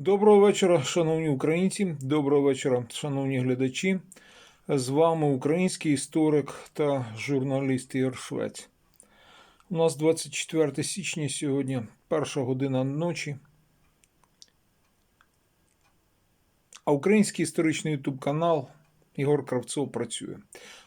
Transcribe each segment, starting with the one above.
Доброго вечора, шановні українці. Доброго вечора, шановні глядачі. З вами український історик та журналіст Ігор Швець. У нас 24 січня сьогодні, перша година ночі. А український історичний ютуб канал Ігор Кравцов працює.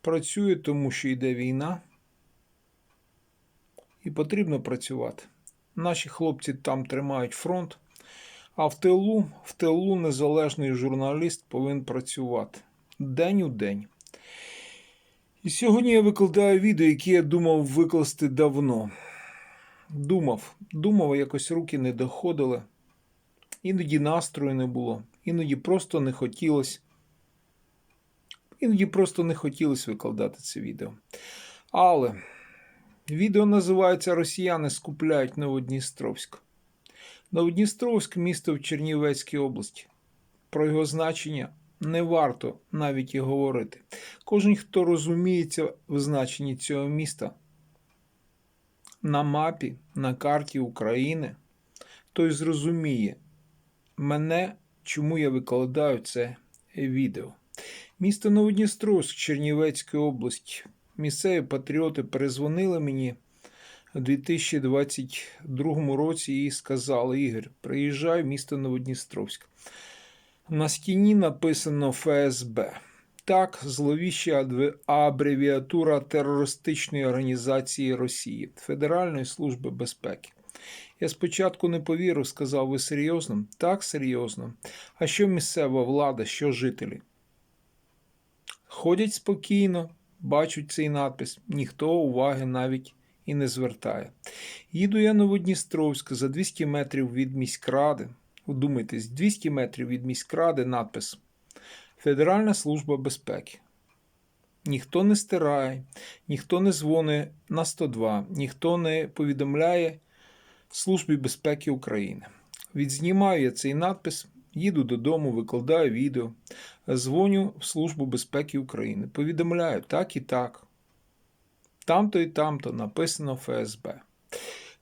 Працює, тому що йде війна. І потрібно працювати. Наші хлопці там тримають фронт. А в тилу, в тилу незалежний журналіст повинен працювати день у день. І сьогодні я викладаю відео, яке я думав викласти давно. Думав, думав, якось руки не доходили. Іноді настрою не було, іноді просто не хотілося. Іноді просто не хотілося викладати це відео. Але відео називається Росіяни скупляють Новодністровськ. Новодністровськ місто в Чернівецькій області. Про його значення не варто навіть і говорити. Кожен, хто розуміється в значенні цього міста на мапі, на карті України, той зрозуміє мене, чому я викладаю це відео. Місто Новодністровськ Чернівецької області. Місцеві патріоти перезвонили мені 2022 році і сказали: Ігор, приїжджай в місто Новодністровськ. На стіні написано ФСБ. Так, зловіща абревіатура терористичної організації Росії Федеральної служби безпеки. Я спочатку не повірив, сказав, ви серйозно? Так, серйозно. А що місцева влада, що жителі? Ходять спокійно, бачать цей надпис, ніхто уваги навіть і не звертає. Їду я Новодністровськ за 200 метрів від міськради. Вдумайтесь, 200 метрів від міськради надпис Федеральна служба безпеки. Ніхто не стирає, ніхто не дзвонить на 102, ніхто не повідомляє Службі безпеки України. Відзнімаю я цей надпис, їду додому, викладаю відео, дзвоню в Службу безпеки України. Повідомляю так і так. Там-то і там-то написано ФСБ.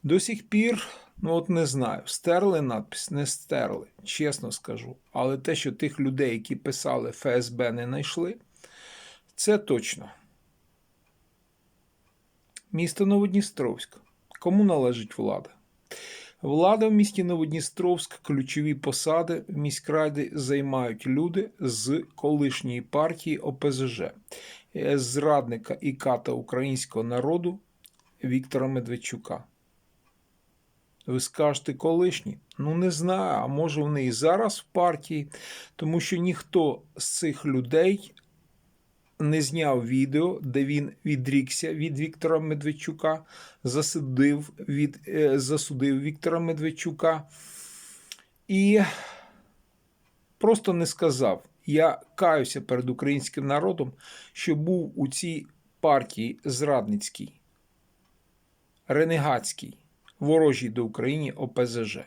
До сих пір, ну от не знаю, стерли надпис, не стерли, чесно скажу. Але те, що тих людей, які писали ФСБ, не знайшли, це точно. Місто Новодністровськ. Кому належить влада? Влада в місті Новодністровськ ключові посади в міськраді займають люди з колишньої партії ОПЗЖ, зрадника і ката українського народу Віктора Медведчука. Ви скажете колишні? Ну не знаю, а може вони і зараз в партії, тому що ніхто з цих людей не зняв відео, де він відрікся від Віктора Медведчука, засудив, від, е, засудив Віктора Медведчука і просто не сказав. Я каюся перед українським народом, що був у цій партії зрадницькій, ренегатській, ворожій до України ОПЗЖ.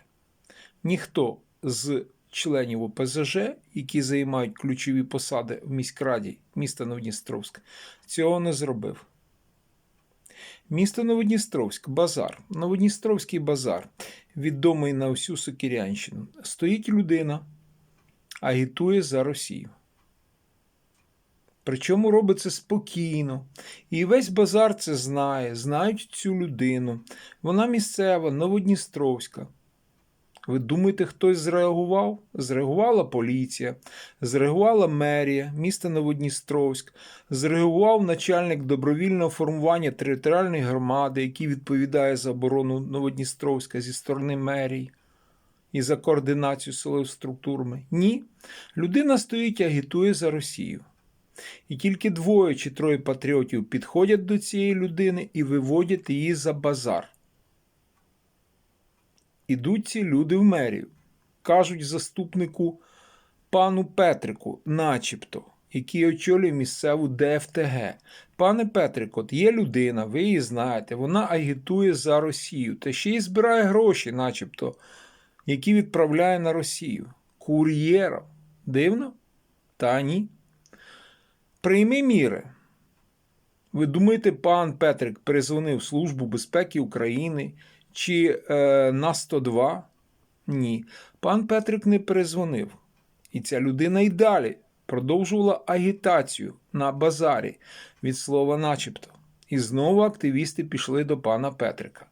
Ніхто з членів ОПЗЖ, які займають ключові посади в міськраді міста Новодністровськ, цього не зробив. Місто Новодністровськ, базар. Новодністровський базар, відомий на всю Сокирянщину. Стоїть людина, агітує за Росію. Причому робить це спокійно. І весь базар це знає, знають цю людину. Вона місцева, Новодністровська. Ви думаєте, хтось зреагував? Зреагувала поліція, зреагувала мерія міста Новодністровськ, зреагував начальник добровільного формування територіальної громади, який відповідає за оборону Новодністровська зі сторони мерії і за координацію силових структурами. Ні. Людина стоїть і агітує за Росію. І тільки двоє чи троє патріотів підходять до цієї людини і виводять її за базар. Ідуть ці люди в мерію, кажуть заступнику пану Петрику, начебто, який очолює місцеву ДФТГ. Пане Петрик, от є людина, ви її знаєте, вона агітує за Росію та ще й збирає гроші, начебто, які відправляє на Росію. Кур'єром. Дивно? Та ні. Прийми міри. Ви думаєте, пан Петрик перезвонив Службу безпеки України чи е, на 102 Ні, пан Петрик не перезвонив. І ця людина й далі продовжувала агітацію на базарі від слова начебто. І знову активісти пішли до пана Петрика.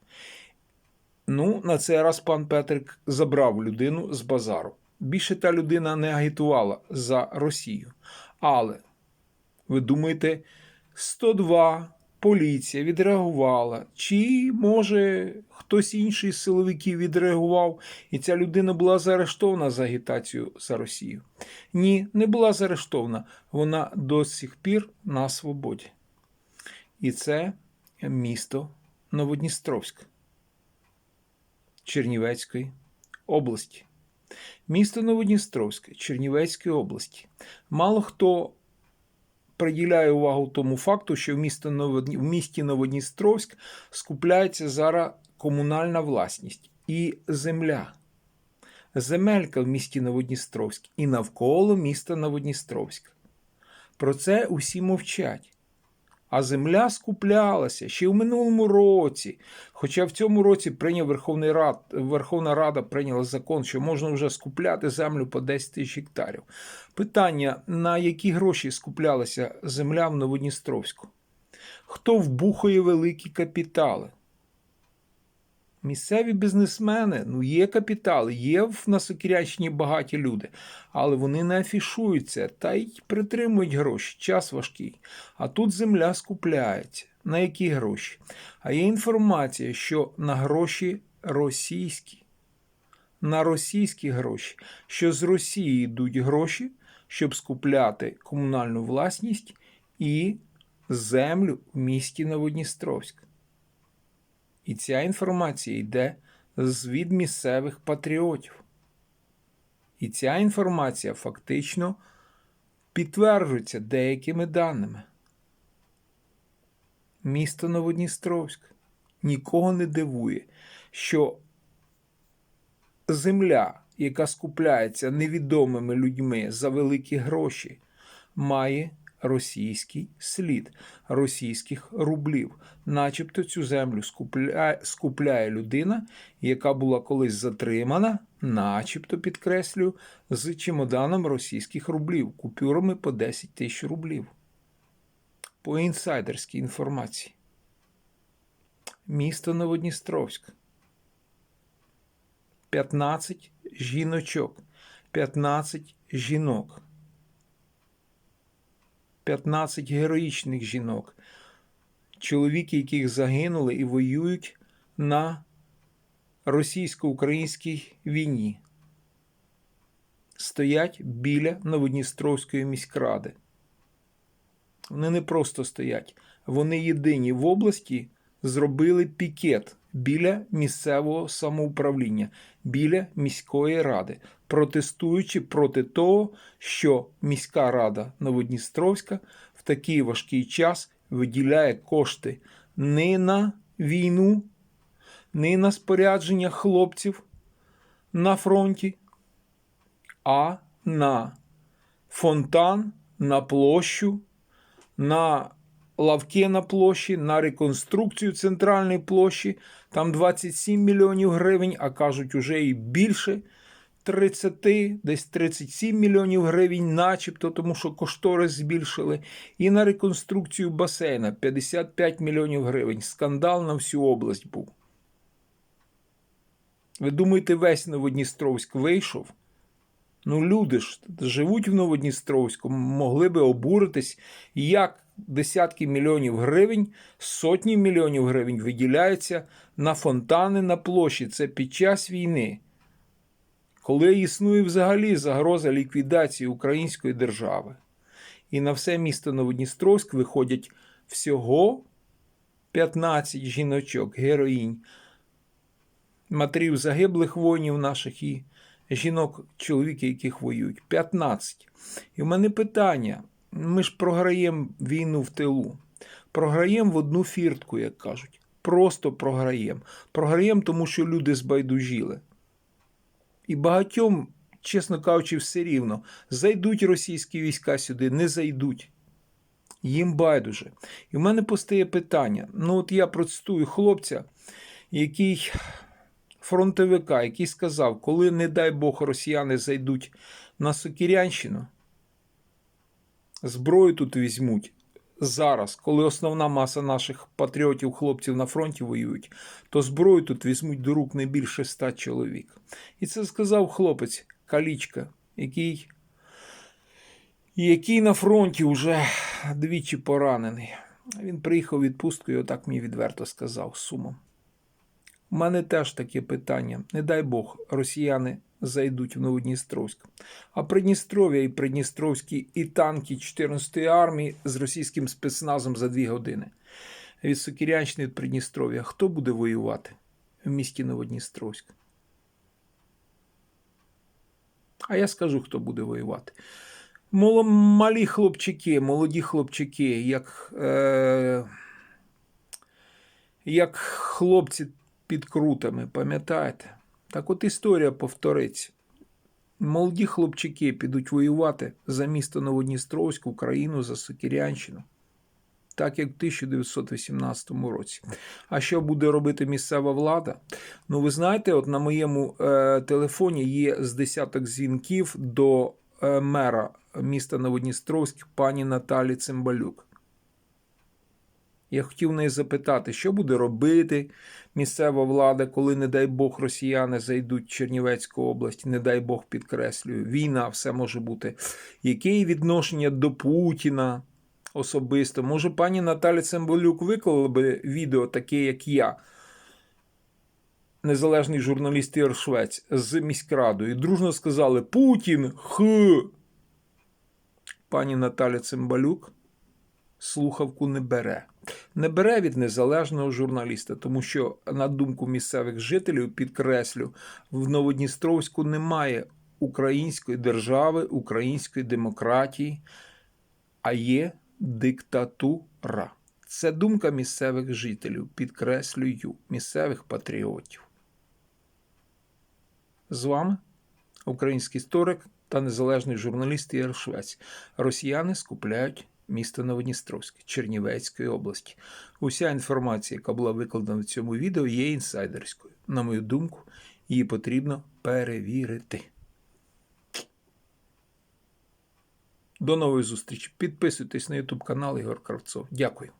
Ну, на цей раз пан Петрик забрав людину з базару. Більше та людина не агітувала за Росію. Але ви думаєте, 102 поліція відреагувала, чи може хтось інший з силовиків відреагував, і ця людина була заарештована за агітацію за Росію? Ні, не була заарештована. Вона до сих пір на свободі. І це місто Новодністровськ Чернівецької області. Місто Новодністровське Чернівецької області. Мало хто приділяє увагу тому факту, що в, місті Новодністровськ скупляється зараз комунальна власність і земля. Земелька в місті Новодністровськ і навколо міста Новодністровськ. Про це усі мовчать. А земля скуплялася ще в минулому році. Хоча в цьому році прийняв Верховний Рад, Верховна Рада прийняла закон, що можна вже скупляти землю по 10 тисяч гектарів. Питання: на які гроші скуплялася земля в Новодністровську? Хто вбухує великі капітали? Місцеві бізнесмени, ну є капітали, є в Насокірячні багаті люди, але вони не афішуються та й притримують гроші. Час важкий. А тут земля скупляється. На які гроші? А є інформація, що на гроші російські, на російські гроші, що з Росії йдуть гроші, щоб скупляти комунальну власність і землю в місті Новодністровськ. І ця інформація йде з від місцевих патріотів. І ця інформація фактично підтверджується деякими даними. Місто Новодністровськ нікого не дивує, що земля, яка скупляється невідомими людьми за великі гроші, має російський слід російських рублів, начебто цю землю скупляє, скупляє людина, яка була колись затримана, начебто підкреслюю, з чемоданом російських рублів, купюрами по 10 тисяч рублів. По інсайдерській інформації. Місто Новодністровськ. 15 жіночок, 15 жінок. 15 героїчних жінок, чоловіки, яких загинули і воюють на російсько-українській війні, стоять біля Новодністровської міськради. Вони не просто стоять, вони єдині в області зробили пікет біля місцевого самоуправління, біля міської ради, протестуючи проти того, що міська рада Новодністровська в такий важкий час виділяє кошти не на війну, не на спорядження хлопців на фронті, а на фонтан, на площу, на лавки на площі, на реконструкцію центральної площі. Там 27 мільйонів гривень, а кажуть, уже і більше 30, десь 37 мільйонів гривень, начебто, тому що кошторис збільшили. І на реконструкцію басейна 55 мільйонів гривень. Скандал на всю область був. Ви думаєте, весь Новодністровськ вийшов? Ну, люди ж живуть в Новодністровську, могли би обуритись, як десятки мільйонів гривень, сотні мільйонів гривень виділяються на фонтани на площі. Це під час війни, коли існує взагалі загроза ліквідації української держави. І на все місто Новодністровськ виходять всього 15 жіночок, героїнь, матерів загиблих воїнів наших і жінок, чоловіки, яких воюють. 15. І в мене питання. Ми ж програємо війну в тилу. Програємо в одну фіртку, як кажуть. Просто програємо. Програємо, тому що люди збайдужіли. І багатьом, чесно кажучи, все рівно, зайдуть російські війська сюди, не зайдуть. Їм байдуже. І в мене постає питання: ну, от я процитую хлопця, який фронтовика, який сказав, коли, не дай Бог, росіяни зайдуть на Сокірянщину, зброю тут візьмуть зараз, коли основна маса наших патріотів, хлопців на фронті воюють, то зброю тут візьмуть до рук не більше ста чоловік. І це сказав хлопець Калічка, який, який на фронті вже двічі поранений. Він приїхав відпустку і отак мені відверто сказав сумом. У мене теж таке питання. Не дай Бог, росіяни зайдуть в Новодністровськ. А Придністров'я і Придністровські і танки 14-ї армії з російським спецназом за дві години. Від Сокірянщини від Придністров'я. Хто буде воювати в місті Новодністровськ? А я скажу, хто буде воювати. Малі хлопчики, молоді хлопчики, як, е, як хлопці під крутами, пам'ятаєте? Так от історія повториться. Молоді хлопчики підуть воювати за місто Новодністровськ, Україну, за Сокірянщину. Так як в 1918 році. А що буде робити місцева влада? Ну, ви знаєте, от на моєму е, телефоні є з десяток дзвінків до е, мера міста Новодністровськ пані Наталі Цимбалюк. Я хотів неї запитати, що буде робити місцева влада, коли, не дай Бог, росіяни зайдуть в Чернівецьку область, не дай Бог підкреслюю, війна, все може бути. Яке відношення до Путіна особисто? Може, пані Наталя Цимбалюк виклала би відео таке, як я, незалежний журналіст Ігор Швець, з міськрадою, і дружно сказали Путін х. Пані Наталя Цимбалюк слухавку не бере. Не бере від незалежного журналіста, тому що, на думку місцевих жителів, підкреслю, в Новодністровську немає української держави, української демократії, а є диктатура. Це думка місцевих жителів, підкреслюю, місцевих патріотів. З вами український історик та незалежний журналіст Ігор Швець. Росіяни скупляють місто Новодністровське Чернівецької області. Уся інформація, яка була викладена в цьому відео, є інсайдерською. На мою думку, її потрібно перевірити. До нової зустрічі. Підписуйтесь на YouTube канал Ігор Кравцов. Дякую.